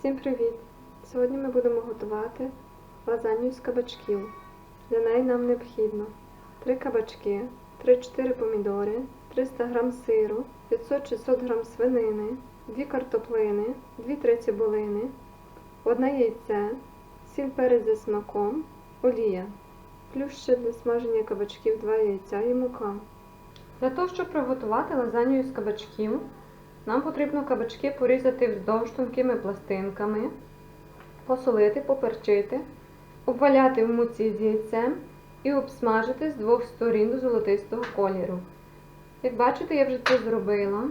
Всім привіт! Сьогодні ми будемо готувати лазанью з кабачків. Для неї нам необхідно 3 кабачки, 3-4 помідори, 300 г сиру, 500-600 г свинини, 2 картоплини, 2-3 цибулини, 1 яйце, сіль перець за смаком, олія, плюс ще для смаження кабачків 2 яйця і мука. Для того, щоб приготувати лазанью з кабачків, нам потрібно кабачки порізати вздовж тонкими пластинками, посолити, поперчити, обваляти в муці з яйцем і обсмажити з двох сторін до золотистого кольору. Як бачите, я вже це зробила.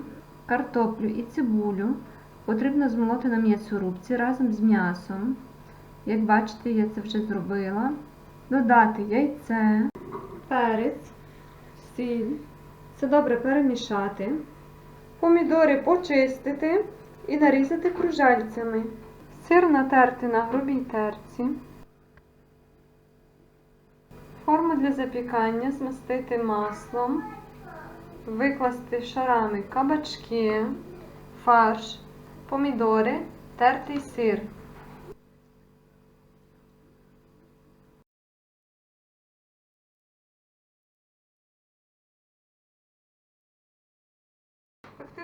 Картоплю і цибулю потрібно змолоти на м'ясорубці разом з м'ясом. Як бачите, я це вже зробила. Додати яйце, перець, сіль. Це добре перемішати. Помідори почистити і нарізати кружальцями. Сир натерти на грубій терці. Форму для запікання змастити маслом. Викласти шарами кабачки, фарш, помідори, тертий сир.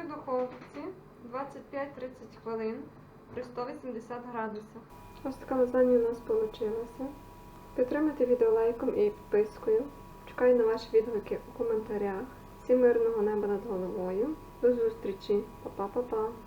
Духовці 25-30 хвилин при 180 градусах. Ось така лазанья у нас вийшла. Підтримайте відео лайком і підпискою. Чекаю на ваші відгуки у коментарях. Всім мирного неба над головою. До зустрічі. Па-па-па-па.